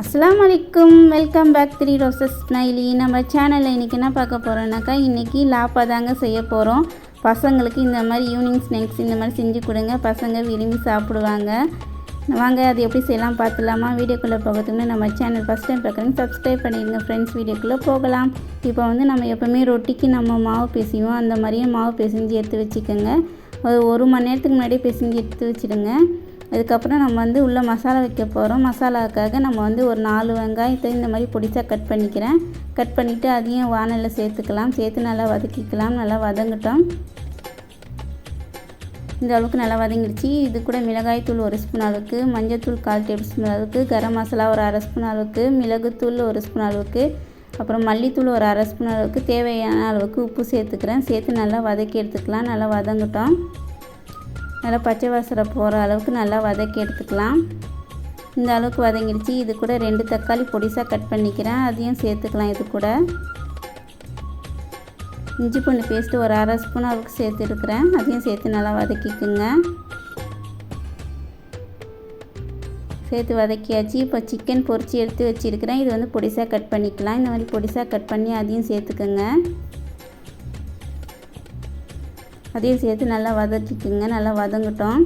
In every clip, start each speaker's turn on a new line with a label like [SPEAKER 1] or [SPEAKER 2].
[SPEAKER 1] அஸ்லாம் வலைக்கும் welcome back three roses smiley நம்ம சேனலில் இன்றைக்கி என்ன பார்க்க போகிறோன்னாக்கா இன்றைக்கி லாப்பா தாங்க செய்ய போகிறோம் பசங்களுக்கு இந்த மாதிரி ஈவினிங் ஸ்நாக்ஸ் இந்த மாதிரி செஞ்சு கொடுங்க. பசங்க விரும்பி சாப்பிடுவாங்க. வாங்க அது எப்படி செய்யலாம் பார்த்துலாமா? வீடியோக்குள்ளே போகிறதுக்குன்னு நம்ம சேனல் ஃபஸ்ட் டைம் பார்க்குறேங்க சப்ஸ்கிரைப் பண்ணிடுங்க ஃப்ரெண்ட்ஸ் வீடியோக்குள்ளே போகலாம். இப்போ வந்து நம்ம எப்போவுமே ரொட்டிக்கு நம்ம மாவு பேசிவோம் அந்த மாதிரியே மாவு பிசைஞ்சு எடுத்து வச்சுக்கோங்க. ஒரு ஒரு மணி நேரத்துக்கு முன்னாடியே பிசைஞ்சு எடுத்து வச்சுடுங்க. அதுக்கப்புறம் நம்ம வந்து உள்ளே மசாலா வைக்க போகிறோம் மசாலாவுக்காக நம்ம வந்து ஒரு நாலு வெங்காயத்தை இந்த மாதிரி பொடிசாக கட் பண்ணிக்கிறேன். கட் பண்ணிவிட்டு அதையும் வானலில் சேர்த்துக்கலாம். சேர்த்து நல்லா வதக்கிக்கலாம். நல்லா வதங்கட்டும். இந்த அளவுக்கு நல்லா வதங்கிடுச்சு. இது கூட மிளகாய்த்தூள் ஒரு ஸ்பூன் அளவுக்கு மஞ்சள்தூள் கால் டேபிள் ஸ்பூன் அளவுக்கு கரம் மசாலா ஒரு அரை ஸ்பூன் அளவுக்கு மிளகுத்தூள் ஒரு ஸ்பூன் அளவுக்கு அப்புறம் மல்லித்தூள் ஒரு அரை ஸ்பூன் அளவுக்கு தேவையான அளவுக்கு உப்பு சேர்த்துக்கிறேன். சேர்த்து நல்லா வதக்கி எடுத்துக்கலாம். நல்லா வதங்கட்டும். நல்லா பச்சை வாசனை போகிற அளவுக்கு நல்லா வதக்கி எடுத்துக்கலாம். இந்த அளவுக்கு வதங்கிடுச்சு. இது கூட ரெண்டு தக்காளி பொடிசாக கட் பண்ணிக்கிறேன். அதையும் சேர்த்துக்கலாம் இது கூட. இஞ்சி பூண்டு பேஸ்ட்டு ஒரு அரை ஸ்பூன் அளவுக்கு சேர்த்துருக்குறேன் அதையும் சேர்த்து நல்லா வதக்கிக்குங்க. சேர்த்து வதக்கியாச்சு. இப்போ சிக்கன் பொரித்து எடுத்து வச்சுருக்கிறேன். இது வந்து பொடிசாக கட் பண்ணிக்கலாம். இந்த மாதிரி பொடிசாக கட் பண்ணி அதையும் சேர்த்துக்கோங்க. அதையும் சேர்த்து நல்லா வதக்கிக்குங்க. நல்லா வதங்கட்டும்.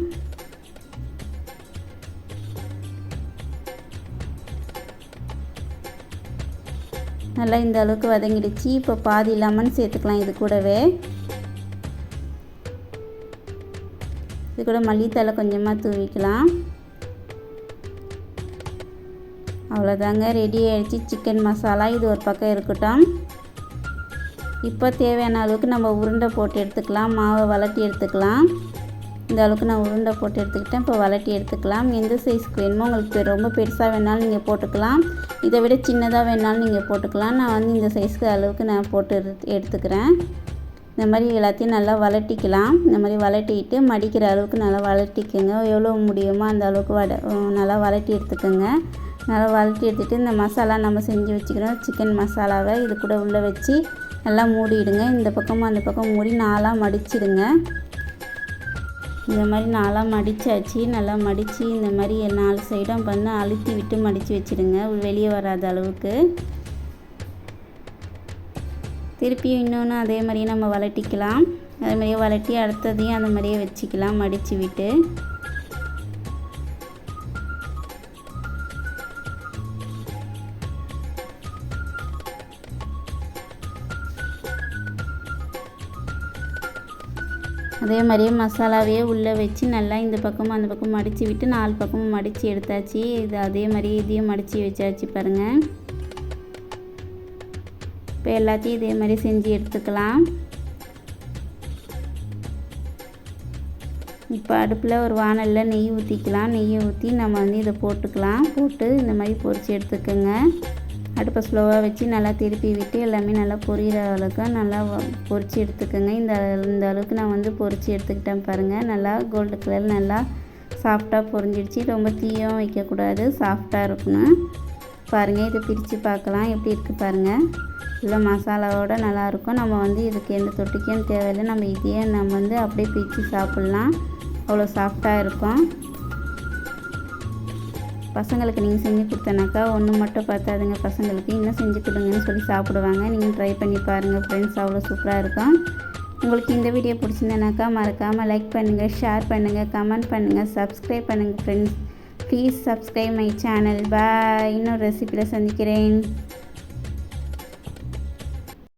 [SPEAKER 1] நல்லா இந்த அளவுக்கு வதங்கிடுச்சு. இப்போ பாதி லெமன் சேர்த்துக்கலாம் இது கூடவே. இது கூட மல்லித்தலை கொஞ்சமாக தூவிக்கலாம். அவ்வளோதாங்க ரெடி ஆகிடுச்சு சிக்கன் மசாலா. இது ஒரு பக்கம் இருக்கட்டும். இப்போ தேவையான அளவுக்கு நம்ம உருண்டை போட்டு எடுத்துக்கலாம். மாவை வளட்டி எடுத்துக்கலாம். இந்த அளவுக்கு நான் உருண்டை போட்டு எடுத்துக்கிட்டேன். இப்போ வளட்டி எடுத்துக்கலாம். எந்த சைஸ்க்கு வேணுமோ உங்களுக்கு ரொம்ப பெருசாக வேணாலும் நீங்கள் போட்டுக்கலாம். இதை விட சின்னதாக வேணாலும் நீங்கள் போட்டுக்கலாம். நான் வந்து இந்த சைஸ்க்கு அளவுக்கு நான் போட்டு எடுத்துக்கிறேன். இந்த மாதிரி எல்லாத்தையும் நல்லா வளட்டிக்கலாம் இந்த மாதிரி வளட்டிட்டு மடிக்கிற அளவுக்கு நல்லா வளட்டிக்கோங்க எவ்வளோ முடியுமோ அந்த அளவுக்கு வட நல்லா வளட்டி எடுத்துக்கோங்க. நல்லா வளட்டி எடுத்துகிட்டு இந்த மசாலா நம்ம செஞ்சு வச்சுக்கிறோம். சிக்கன் மசாலாவை இது கூட உள்ளே வச்சு நல்லா மூடிடுங்க. இந்த பக்கமும் அந்த பக்கம் மூடி நாலாக மடிச்சிடுங்க. இந்த மாதிரி நாலாக மடித்தாச்சு நல்லா மடித்து இந்த மாதிரி நாலு சைடும் பண்ணி அழுத்தி விட்டு மடித்து வச்சுடுங்க. வெளியே வராத அளவுக்கு. திருப்பியும் இன்னொன்று அதே மாதிரியே நம்ம வளட்டிக்கலாம் அதே மாதிரியே வளட்டி அடுத்ததையும் அந்த மாதிரியே வச்சுக்கலாம் மடித்து விட்டு. அதே மாதிரியே மசாலாவையே உள்ளே வச்சு நல்லா இந்த பக்கமும் அந்த பக்கம் மடித்து விட்டு நாலு பக்கமும் மடித்து எடுத்தாச்சு. இது அதே மாதிரி இதையும் மடித்து வச்சாச்சு பாருங்கள் இப்போ எல்லாத்தையும் இதே மாதிரி செஞ்சு எடுத்துக்கலாம். இப்போ அடுப்பில் ஒரு வானலில் நெய் ஊற்றிக்கலாம் நெய்யை ஊற்றி நம்ம வந்து இதை போட்டுக்கலாம். போட்டு இந்த மாதிரி பொரித்து எடுத்துக்கோங்க. அடுப்பை ஸ்லோவாக வச்சு நல்லா திருப்பி விட்டு எல்லாமே நல்லா பொரியிற அளவுக்கு நல்லா பொரித்து எடுத்துக்கோங்க. இந்த இந்த அளவுக்கு நான் வந்து பொரித்து எடுத்துக்கிட்டேன் பாருங்கள் நல்லா கோல்டு கலர் நல்லா சாஃப்டாக பொரிஞ்சிடுச்சு. ரொம்ப தீயும் வைக்கக்கூடாது சாஃப்டாக இருக்கணும். பாருங்கள் இதை பிரித்து பார்க்கலாம். எப்படி இருக்குது பாருங்கள் இல்லை மசாலாவோட நல்லாயிருக்கும் நம்ம வந்து இதுக்கு எந்த தொட்டிக்கும் தேவையில்லை. நம்ம இதையே நம்ம வந்து அப்படியே பிரித்து சாப்பிட்லாம். அவ்வளோ சாஃப்டாக இருக்கும். பசங்களுக்கு நீங்கள் செஞ்சு கொடுத்தனாக்கா ஒன்று மட்டும் பார்த்தாதுங்க. பசங்களுக்கு இன்னும் செஞ்சு கொடுங்கன்னு சொல்லி சாப்பிடுவாங்க. நீங்கள் ட்ரை பண்ணி பாருங்கள் ஃப்ரெண்ட்ஸ் அவ்வளோ சூப்பராக இருக்கும். உங்களுக்கு இந்த வீடியோ பிடிச்சிருந்தனாக்கா மறக்காமல் லைக் பண்ணுங்கள் ஷேர் பண்ணுங்கள் கமெண்ட் பண்ணுங்கள் சப்ஸ்கிரைப் பண்ணுங்கள் friends please subscribe my channel bye இன்னொரு ரெசிப்பியில் சந்திக்கிறேன்.